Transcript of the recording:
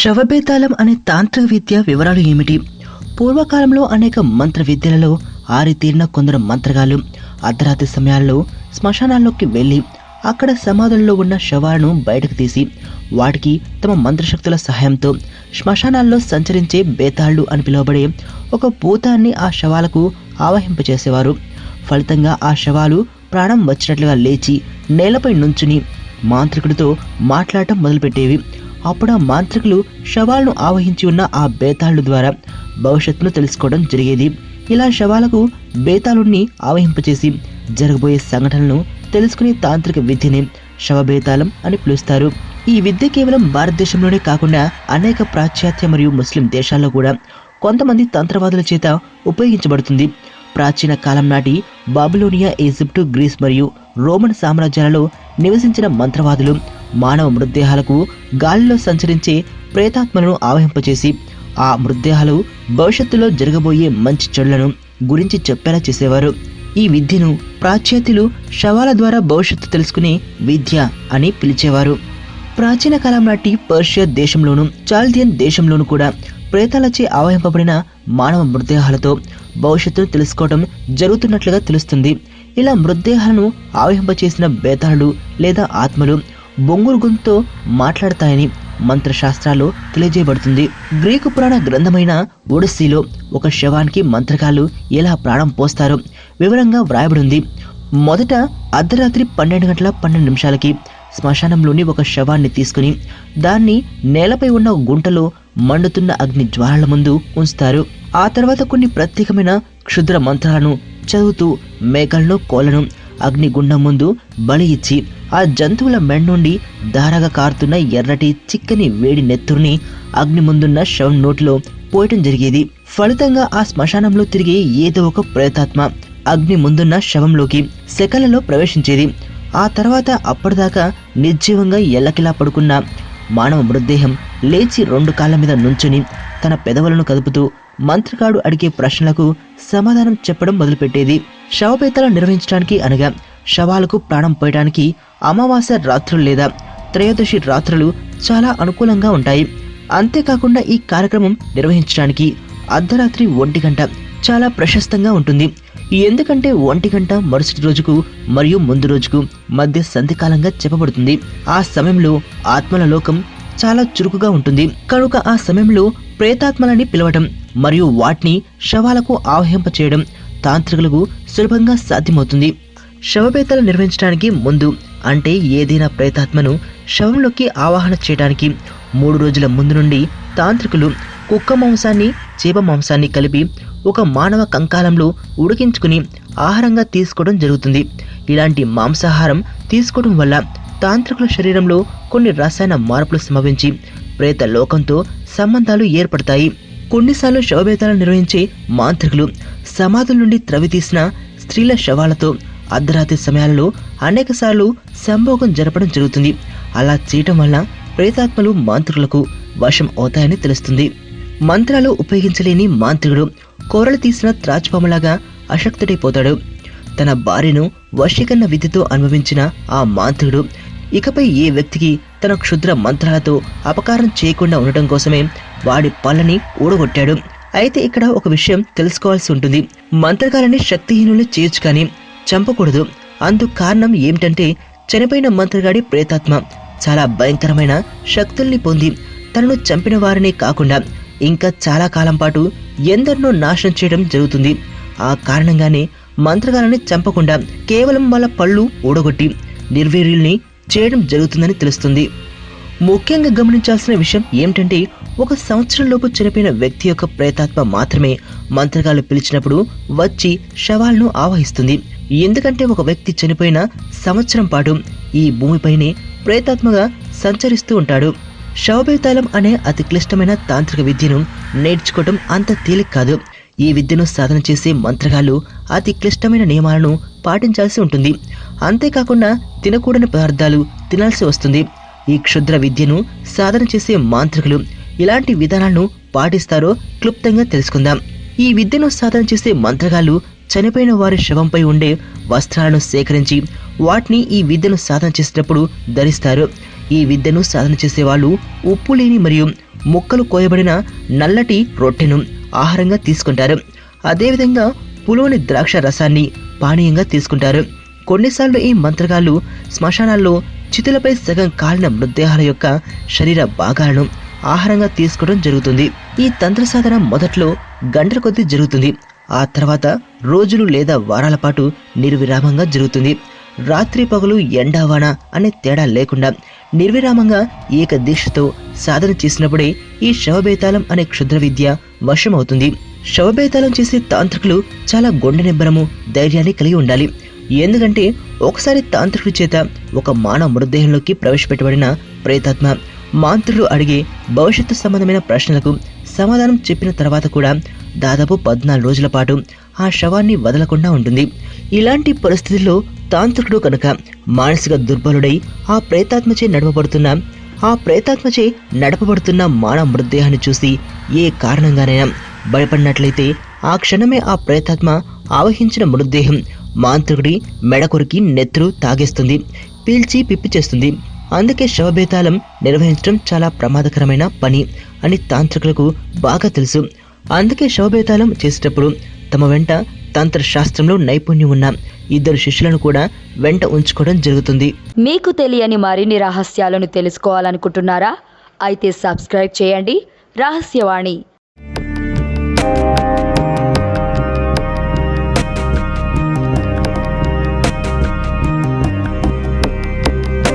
శవబేతాళం అనే తాంత్రిక విద్య వివరాలు ఏమిటి? పూర్వకాలంలో అనేక మంత్ర విద్యలలో ఆరితీరిన కొందరు మంత్రగాళ్ళు అర్ధరాత్రి సమయాల్లో శ్మశానాల్లోకి వెళ్ళి అక్కడ సమాధుల్లో ఉన్న శవాలను బయటకు తీసి వాటికి తమ మంత్రశక్తుల సహాయంతో శ్మశానాల్లో సంచరించే బేతాళ్ళు అని పిలువబడే ఒక భూతాన్ని ఆ శవాలకు ఆవహింపచేసేవారు ఫలితంగా ఆ శవాలు ప్రాణం వచ్చినట్లుగా లేచి నేలపై నుంచుని మాంత్రికుడితో మాట్లాడటం మొదలుపెట్టేవి. అప్పుడు ఆ మాంత్రికులు శవాలను ఆవహించి ఉన్న ఆ బేతాళు ద్వారా భవిష్యత్తును తెలుసుకోవడం జరిగేది. ఇలా శవాలకు బేతాళుణ్ణి ఆవహింపచేసి జరగబోయే సంఘటనలను తెలుసుకునే తాంత్రిక విద్యని శవబేతాళం అని పిలుస్తారు. ఈ విద్య కేవలం భారతదేశంలోనే కాకుండా అనేక పాశ్చాత్య మరియు ముస్లిం దేశాల్లో కూడా కొంతమంది తంత్రవాదుల చేత ఉపయోగించబడుతుంది. ప్రాచీన కాలం నాటి బాబులోనియా ఈజిప్టు గ్రీస్ మరియు రోమన్ సామ్రాజ్యాలలో నివసించిన మంత్రవాదులు మానవ మృతదేహాలకు గాలిలో సంచరించే ప్రేతాత్మలను ఆవహింపచేసి ఆ మృతదేహాలు భవిష్యత్తులో జరగబోయే మంచి చెడులను గురించి చెప్పేలా చేసేవారు. ఈ విద్యను ప్రాచ్యాతులు శవాల ద్వారా భవిష్యత్తు తెలుసుకునే విద్య అని పిలిచేవారు. ప్రాచీన కాలం నాటి పర్షియా దేశంలోను చాల్దియన్ దేశంలోను కూడా ప్రేతాలచే ఆవహింపబడిన మానవ మృతదేహాలతో భవిష్యత్తును తెలుసుకోవడం జరుగుతున్నట్లుగా తెలుస్తుంది. ఇలా మృతదేహాలను ఆవహింపచేసిన బేతాళులు లేదా ఆత్మలు బొంగురు గొంతుతో మాట్లాడతాయని మంత్రశాస్త్రాలు తెలియజేయబడుతుంది. గ్రీకు పురాణ గ్రంథమైన ఒడిస్సీలో ఒక శవానికి మంత్రకాలు ఎలా ప్రాణం పోస్తారో వివరంగా వ్రాయబడింది. మొదట అర్ధరాత్రి పన్నెండు గంటల పన్నెండు నిమిషాలకి శ్మశానంలోని ఒక శవాన్ని తీసుకుని దాన్ని నేలపై ఉన్న గుంటలో మండుతున్న అగ్ని జ్వాలల ముందు ఉంచుతారు. ఆ తర్వాత కొన్ని ప్రత్యేకమైన క్షుద్ర మంత్రాలను చదువుతూ మేకలను కోలను అగ్నిగుండం ముందు బలి ఇచ్చి ఆ జంతువుల మెడ నుండి ధారగా కారుతున్న ఎర్రటి చిక్కని వేడి నెత్తుర్ని అగ్ని ముందున్న శవం నోటిలో పోయటం జరిగేది. ఫలితంగా ఆ శ్మశానంలో తిరిగే ఏదో ఒక ప్రేతాత్మ అగ్ని ముందున్న శవంలోకి సెకలలో ప్రవేశించేది. ఆ తర్వాత అప్పటిదాకా నిర్జీవంగా ఎల్లకిలా పడుకున్న మానవ మృతదేహం లేచి రెండు కాళ్ళ మీద నుంచుని తన పెదవులను కదుపుతూ మంత్రికాడు అడిగే ప్రశ్నలకు సమాధానం చెప్పడం మొదలుపెట్టేది. శవపేతలు నిర్వహించడానికి అనగా శవాలకు ప్రాణం పోయడానికి అమావాస్య రాత్రులు లేదా త్రయోదశి రాత్రులు చాలా అనుకూలంగా ఉంటాయి. అంతేకాకుండా ఈ కార్యక్రమం నిర్వహించడానికి అర్ధరాత్రి ఒంటి గంట చాలా ప్రశస్తంగా ఉంటుంది. ఎందుకంటే ఒంటి గంట మరుసటి రోజుకు మరియు ముందు రోజుకు మధ్య సంధికాలంగా చెప్పబడుతుంది. ఆ సమయంలో ఆత్మల లోకం చాలా చురుకుగా ఉంటుంది. కనుక ఆ సమయంలో ప్రేతాత్మలని పిలవటం మరియు వాటిని శవాలకు ఆవహింపచేయడం తాంత్రికులకు సులభంగా సాధ్యమవుతుంది. శవపేతలు నిర్వహించడానికి ముందు అంటే ఏదైనా ప్రేతాత్మను శవంలోకి ఆవాహన చేయడానికి మూడు రోజుల ముందు నుండి తాంత్రికులు కుక్క మాంసాన్ని చేప మాంసాన్ని కలిపి ఒక మానవ కంకాలంలో ఉడికించుకుని ఆహారంగా తీసుకోవడం జరుగుతుంది. ఇలాంటి మాంసాహారం తీసుకోవడం వల్ల తాంత్రికుల శరీరంలో కొన్ని రసాయన మార్పులు సంభవించి ప్రేత లోకంతో సంబంధాలు ఏర్పడతాయి. కొన్నిసార్లు శవభేదాలు నిర్వహించే మాంత్రికులు సమాధుల నుండి త్రవి తీసిన స్త్రీల శవాలతో అర్ధరాత్రి సమయాలలో అనేకసార్లు సంభోగం జరపడం జరుగుతుంది. అలా చేయటం వల్ల ప్రేతాత్మలు మాంత్రికులకు వశం అవుతాయని తెలుస్తుంది. మంత్రాలు ఉపయోగించలేని మాంత్రికుడు కోరలు తీసిన త్రాచుపాములాగా అశక్తుడైపోతాడు. తన భార్యను వశీకరణ విద్యతో అనుభవించిన ఆ మాంత్రికుడు ఇకపై ఏ వ్యక్తికి తన క్షుద్ర మంత్రాలతో అపకారం చేయకుండా ఉండటం కోసమే వాడి పళ్ళని ఊడగొట్టాడు. అయితే ఇక్కడ ఒక విషయం తెలుసుకోవాల్సి ఉంటుంది. మంత్రగాలని శక్తిహీనులు చేయొచ్చు కానీ చంపకూడదు. అందుకు కారణం ఏమిటంటే చనిపోయిన మంత్రగాడి ప్రేతాత్మ చాలా భయంకరమైన శక్తుల్ని పొంది తనను చంపిన వారినే కాకుండా ఇంకా చాలా కాలం పాటు ఎందరినో నాశనం చేయడం జరుగుతుంది. ఆ కారణంగానే మంత్రగాలని చంపకుండా కేవలం వాళ్ళ పళ్ళు ఊడగొట్టి నిర్వీర్యుల్ని చేయడం జరుగుతుందని తెలుస్తుంది. ముఖ్యంగా గమనించాల్సిన విషయం ఏమిటంటే ఒక సంవత్సరంలోపు చనిపోయిన వ్యక్తి యొక్క ప్రేతాత్మ మాత్రమే మంత్రగాలు పిలిచినప్పుడు వచ్చి శవాలను ఆవహిస్తుంది. ఎందుకంటే ఒక వ్యక్తి చనిపోయిన సంవత్సరం పాటు ఈ భూమిపైనే ప్రేతాత్మగా సంచరిస్తూ ఉంటాడు. శవబేతాళం అనే అతి క్లిష్టమైన తాంత్రిక విద్యను నేర్చుకోవటం అంత తేలిక కాదు. ఈ విద్యను సాధన చేసే మంత్రగాళ్ళు అతి క్లిష్టమైన నియమాలను పాటించాల్సి ఉంటుంది. అంతేకాకుండా తినకూడని పదార్థాలు తినాల్సి వస్తుంది. ఈ క్షుద్ర విద్యను సాధన చేసే మాంత్రికులు ఇలాంటి విధానాలను పాటిస్తారో క్లుప్తంగా తెలుసుకుందాం. ఈ విద్యను సాధన చేసే మంత్రగాళ్ళు చనిపోయిన వారి శవంపై ఉండే వస్త్రాలను సేకరించి వాటిని ఈ విద్యను సాధన చేసేటప్పుడు ధరిస్తారు. ఈ విద్యను సాధన చేసేవాళ్ళు ఉప్పు లేని మరియు ముక్కలు కోయబడిన నల్లటి రొట్టెను ఆహారంగా తీసుకుంటారు. అదేవిధంగా పులోని ద్రాక్ష రసాన్ని పానీయంగా తీసుకుంటారు. కొన్నిసార్లు ఈ మంత్రగాళ్ళు శ్మశానాల్లో చితులపై సగం కాలిన మృతదేహాల యొక్క శరీర భాగాలను ఆహారంగా తీసుకోవడం జరుగుతుంది. ఈ తంత్ర సాధన మొదట్లో గంటల కొద్దీ జరుగుతుంది. ఆ తర్వాత రోజులు లేదా వారాల పాటు నిర్విరామంగా జరుగుతుంది. రాత్రి పగలు ఎండావాన అనే తేడా లేకుండా నిర్విరామంగా ఏకదీక్షతో సాధన చేసినప్పుడే ఈ శవబేతాళం అనే క్షుద్ర విద్య వశమవుతుంది. శవబేతాళం చేసే తాంత్రికులు చాలా గుండె నిబ్బరము ధైర్యాన్ని కలిగి ఉండాలి. ఎందుకంటే ఒకసారి తాంత్రికుడి చేత ఒక మానవ మృతదేహంలోకి ప్రవేశపెట్టబడిన ప్రేతాత్మ మాంత్రుడు అడిగే భవిష్యత్తు సంబంధమైన ప్రశ్నలకు సమాధానం చెప్పిన తర్వాత కూడా దాదాపు పద్నాలుగు రోజుల పాటు ఆ శవాన్ని వదలకుండా ఉంటుంది. ఇలాంటి పరిస్థితుల్లో తాంత్రికుడు కనుక మానసిక దుర్బలుడై ఆ ప్రేతాత్మచే నడపబడుతున్న ఆ ప్రేతాత్మచే నడపబడుతున్న మానవ మృతదేహాన్ని చూసి ఏ కారణంగానైనా భయపడినట్లయితే ఆ క్షణమే ఆ ప్రేతాత్మ ఆవహించిన మృతదేహం మాంత్రికుడి మెడకొరికి నెత్తురు తాగేస్తుంది పీల్చి పిప్పి చేస్తుంది. అందుకే శవబేతాళం నిర్వహించడం చాలా ప్రమాదకరమైన పని అని తాంత్రికులకు బాగా తెలుసు. అందుకే శవబేతాళం చేసేటప్పుడు తమ వెంట తంత్ర శాస్త్రంలో నైపుణ్యం ఉన్న ఇద్దరు శిష్యులను కూడా వెంట ఉంచుకోవడం జరుగుతుంది. మీకు తెలియని మరిన్ని రహస్యాలను తెలుసుకోవాలనుకుంటున్నారా? అయితే సబ్స్క్రైబ్ చేయండి. రహస్యవాణి